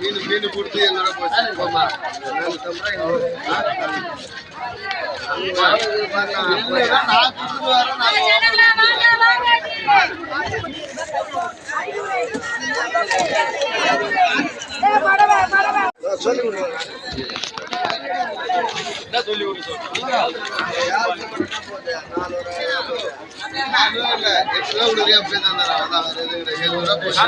மீன் மீன் கொடுத்து எழுநூறு போச்சு போமா நான் கொடுத்துட்டு வரேன் உனக்கு அப்படியே தந்தாரா அதான் எழுநூறுவா போச்சு.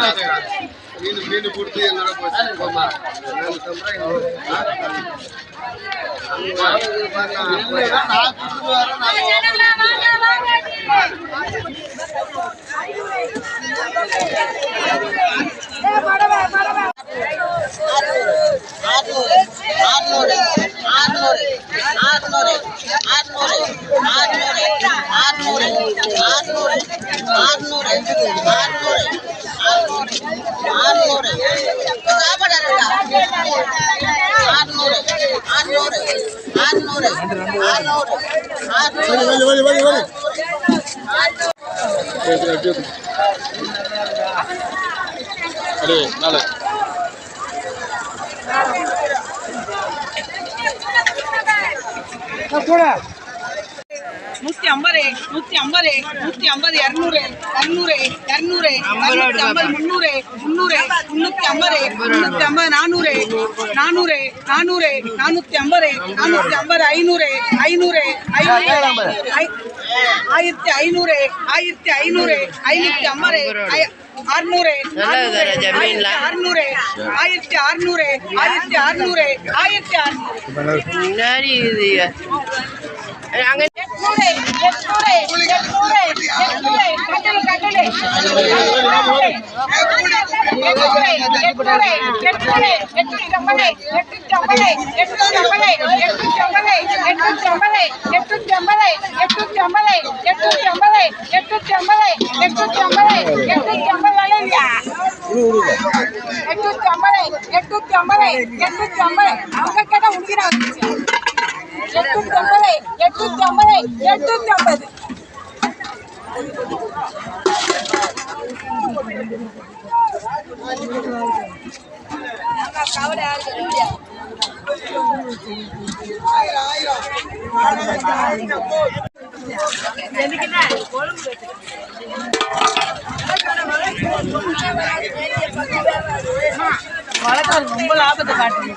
అరే నాలుగు చూడ ஐம்பது நூத்தி ஐம்பது நூத்தி ஐம்பது இரநூறு இரநூறு இரநூறு இரநூத்தி ஐம்பது முந்நூறு முந்நூறு முன்னூத்தி ஐம்பது முன்னூத்தி ஐம்பது நானூறு நானூறு நானூறு நானூத்தி ஐம்பது நானூத்தி ஐம்பது ஐநூறு ஐநூறு ஐநூறு ஆயிரத்தி ஐநூறு ஆயிரத்தி ஐநூறு ஐநூத்தி ஐம்பது அறுநூறு அறுநூறு ஆயிரத்தி அறுநூறு ஆயிரத்தி அறுநூறு ஆயிரத்தி அறுநூறு எட்நூறு எட்நூறு எட்நூறு எட்நூறு எட்நூறு கட்டளை கட்டளை எட்நூறு எட்நூறு எட்நூறு எட்நூத்தி ஐம்பது எட்நூத்தி ஐம்பது எட்நூத்தி ஐம்பது எட்நூத்தி ஐம்பது எட்நூத்தி ஐம்பது எட்நூத்தி ஐம்பது எட்நூத்தி ஐம்பது எட்நூத்தி ஐம்பது எட்நூத்தி ஐம்பது எட்நூத்தி ஐம்பது எட்நூத்தி ஐம்பது இல்லையா எட்நூத்தி ஐம்பது எட்நூத்தி ஐம்பது எட்நூத்தி ஐம்பது அவங்க கேட்டா உண்மையா வந்துச்சு எட்நூத்தி ஐம்பது எட்நூத்தி ஐம்பது எட்நூத்தி ஐம்பது வழக்கம் ரொம்ப லாபத்தை காட்டுது.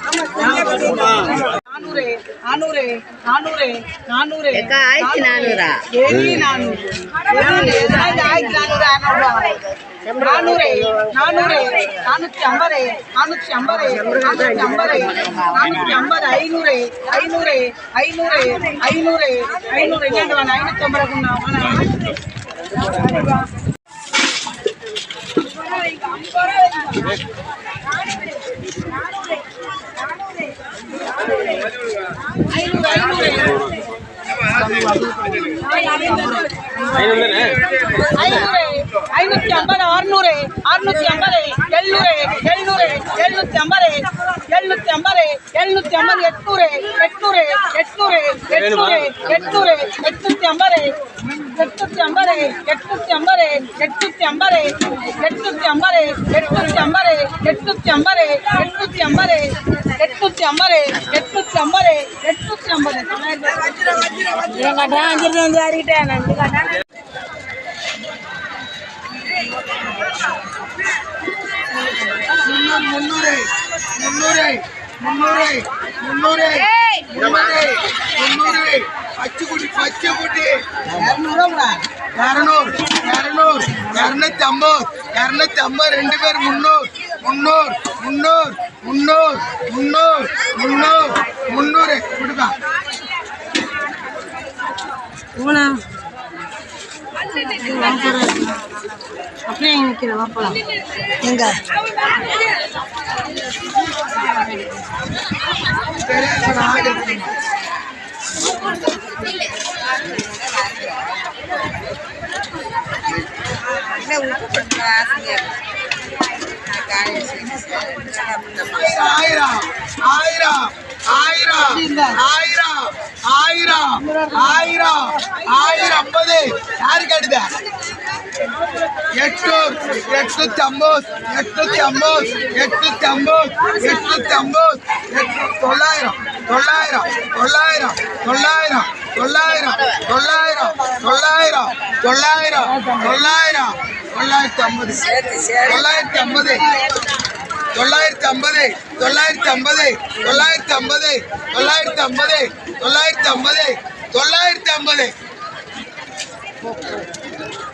நானூறு நானூறு நானூறு நானூறு ஆயிரத்தி நானூறா? ஏழு நானூறு ஆயிரத்தி நானூறு நானூறு நானூறு நானூற்றி ஐம்பது நானூற்றி ஐம்பது நானூற்றி ஐம்பது நானூற்றி ஐம்பது ஐநூறு ஐநூறு ஐநூறு ஐநூறு ஐநூறு என்னண்டு வேணும் ஐநூற்றி ஐம்பது ஐநூறு ஐநூறு ஐநூறு ஐநூத்தி ஐம்பது அறுநூறு அறுநூத்தி ஐம்பது எழுநூறு எழுநூறு எழுநூத்தி ஐம்பது எழுநூத்தி ஐம்பது எழுநூத்தி ஐம்பது எட்நூறு எட்நூறு எட்நூறு எட்நூறு எட்நூறு எட்நூத்தி ஐம்பது எட்நூத்தி ஐம்பது எட்நூத்தி ஐம்பது எட்நூத்தி ஐம்பது எட்நூத்தி ஐம்பது எட்நூத்தி ஐம்பது எட்நூத்தி ஐம்பது எட்நூத்தி ஐம்பது எட்நூத்தி ஐம்பது எட்நூத்தி ஐம்பது எட்நூத்தி ஐம்பது. எங்கிட்ட அஞ்சிருந்து வந்து யாருக்கிட்டே நன்றி காட்டேன் முன்னூறு முன்னூறு முன்னூறு முன்னூறு முன்னூறு. முன்னூறு முன்னூறு பச்சை குடி பச்சை குடி இரநூறு இரநூறு இரநூத்தி ஐம்பது இரநூத்தி ஐம்பது ரெண்டு பேர் முந்நூறு முந்நூறு முந்நூறு முந்நூறு முந்நூறு முந்நூறு முந்நூறு கொடுப்பா அப்படியே நிற்கிறேன் வாப்பலாம் எங்க ஆயிரம் ஆயிரம் ஆயிரம் ஆயிரம் ஆயிரம் ஆயிரம் ஆயிரம் ஐம்பது. யாரு கேட்டுத எட்நூறு எட்நூத்தி ஐம்பது எட்நூத்தி ஐம்பது எட்நூத்தி ஐம்பது எட்நூத்தி ஐம்பது தொள்ளாயிரம் தொள்ளாயிரம் தொள்ளாயிரம் தொள்ளாயிரம் தொள்ளாயிரம் தொள்ளாயிரம் தொள்ளாயிரம் தொள்ளாயிரம் தொள்ளாயிரத்தி ஐம்பது தொள்ளாயிரத்தி ஐம்பது. தொள்ளாயிரத்தி ஐம்பது தொள்ளாயிரத்தி ஐம்பது தொள்ளாயிரத்தி ஐம்பது தொள்ளாயிரத்தி ஐம்பது தொள்ளாயிரத்தி ஐம்பது தொள்ளாயிரத்தி ஐம்பது.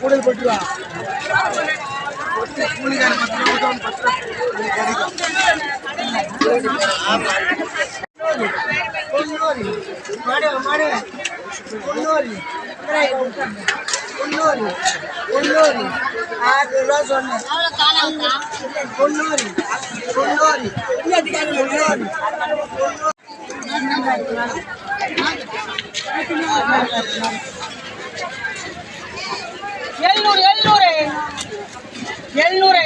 கூடல் பட்டுவா தொண்ணூறு ஆறு ரூபா சொன்னேன். தொண்ணூறு எழுநூறு எழுநூறு. எழுநூறு.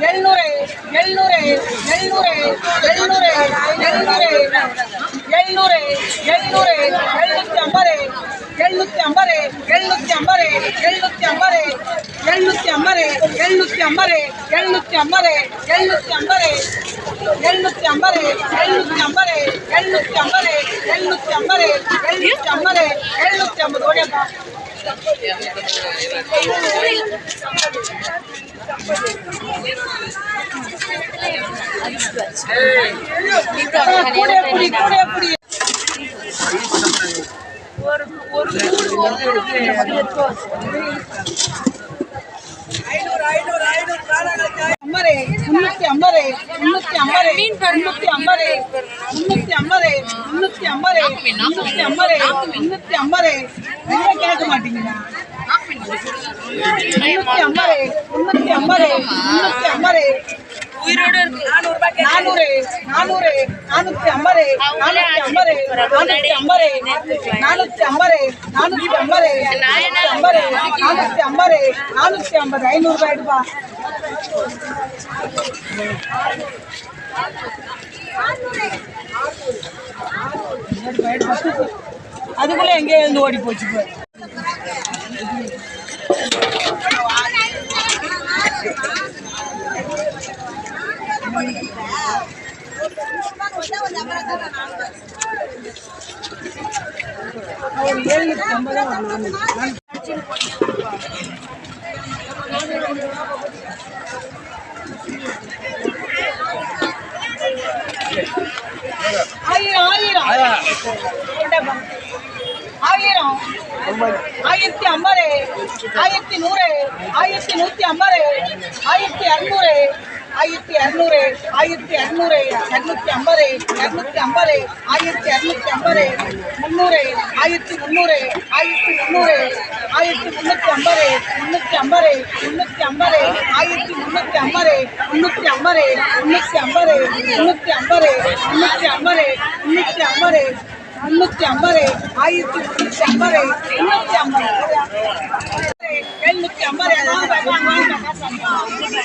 எழுநூறு எழுநூறு எழுநூறு எழுநூறு எழுநூறு. எழுநூறு எழுநூறு எழுநூத்தி ஐம்பது எழுநூத்தி ஐம்பது எழுநூத்தி ஐம்பது எழுநூத்தி ஐம்பது. எழுநூத்தி ஐம்பது எழுநூத்தி ஐம்பது எழுநூத்தி ஐம்பது எழுநூத்தி ஐம்பது எழுநூத்தி ஐம்பது எழுநூத்தி ஐம்பது எழுநூத்தி ஐம்பது எழுநூத்தி ஐம்பது எழுநூத்தி ஐம்பது எழுநூத்தி ஐம்பது ஓடியாப்பா ஒரு ஒரு ஐம்பது முன்னூத்தி ஐம்பது முன்னூத்தி ஐம்பது முன்னூத்தி ஐம்பது முன்னூத்தி ஐம்பது முன்னூத்தி ஐம்பது முன்னூத்தி ஐம்பது முன்னூத்தி ஐம்பது என்ன கேட்க மாட்டீங்களா முன்னூத்தி ஐம்பது முன்னூத்தி ஐம்பது முன்னூத்தி ஐம்பது நானூறு நானூறு நானூத்தி ஐம்பது நானூத்தி ஐம்பது நானூத்தி ஐம்பது நானூத்தி ஐம்பது நானூத்தி ஐம்பது நானூத்தி ஐம்பது நானூத்தி ஐம்பது நானூத்தி ஐம்பது ஐநூறு ரூபாய் அதுக்குள்ள எங்கேயோ இருந்து ஓடி போச்சு பாரு. ஒரு ஏழுநூத்தி ஐம்பது ஒரு நானூறு ஆயிரம் ஆயிரம். ஆயிரம். ஆயிரத்தி ஐம்பது ஆயிரத்தி நூறு ஆயிரத்தி நூத்தி ஐம்பது ஆயிரத்தி இரநூறு ஆயிரத்தி இரநூறு ஆயிரத்தி இரநூறு இரநூத்தி ஐம்பது இரநூத்தி ஐம்பது ஆயிரத்தி இரநூத்தி ஐம்பது முந்நூறு ஆயிரத்தி முந்நூறு ஆயிரத்தி முந்நூறு ஆயிரத்தி முந்நூற்றி ஐம்பது முந்நூற்றி ஐம்பது முந்நூற்றி ஐம்பது ஆயிரத்தி முந்நூற்றி ஐம்பது முந்நூற்றி ஐம்பது முந்நூற்றி ஐம்பது முந்நூற்றி ஐம்பது முந்நூற்றி ஐம்பது முந்நூற்றி ஐம்பது முந்நூற்றி ஐம்பது ஆயிரத்தி முந்நூற்றி ஐம்பது முந்நூற்றி ஐம்பது எழுநூற்றி ஐம்பது வாங்க வாங்க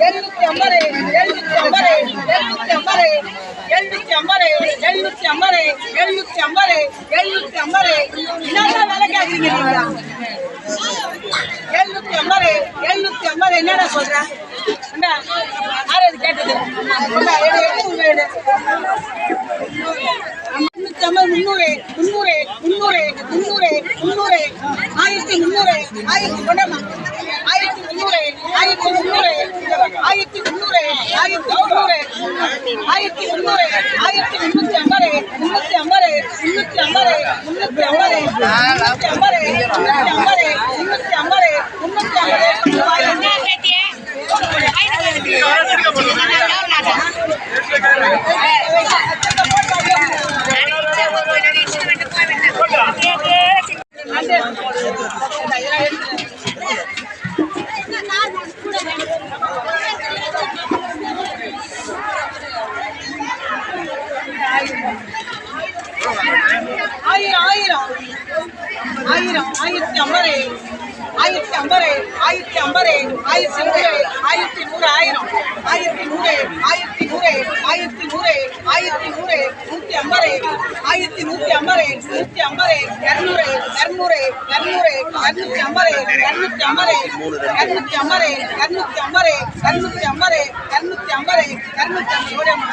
எழுநூத்தி ஐம்பது எழுநூத்தி ஐம்பது எழுநூத்தி ஐம்பது எழுநூத்தி ஐம்பது எழுநூத்தி ஐம்பது எழுநூத்தி ஐம்பது எழுநூத்தி ஐம்பது என்னென்ன வேலை கேட்குறீங்க எழுநூத்தி ஐம்பது எழுநூத்தி ஐம்பது என்னடா சொல்ற அது கேட்டது என்ன எடு, எடு, எடு. முன்னூத்தி ஐம்பது முந்நூறு முந்நூறு முந்நூறு முந்நூறு முந்நூறு ஆயிரத்தி முந்நூறு ஆயிரத்தி கொண்டாமா ஆயிரத்தி முந்நூறு ஆயிரத்தி முந்நூறு ஆயிரத்தி முந்நூறு ஆயிரத்தி முந்நூறு ஆயிரத்தி முந்நூறு ஆயிரத்தி ஐம்பது ஆயிரத்தி ஐம்பது ஆயிரத்தி ஐம்பது ஆயிரத்தி நூறு ஆயிரத்தி நூறு ஆயிரம் ஆயிரத்தி நூறு ஆயிரத்தி நூறு ஆயிரத்தி நூறு ஆயிரத்தி நூறு நூற்றி ஐம்பது ஆயிரத்தி நூற்றி ஐம்பது நூற்றி ஐம்பது இரநூறு இரநூறு இரநூறு இரநூத்தி ஐம்பது இரநூத்தி ஐம்பது இரநூத்தி ஐம்பது இரநூத்தி ஐம்பது இரநூத்தி ஐம்பது இரநூத்தி ஐம்பது இரநூத்தி ஐம்பது.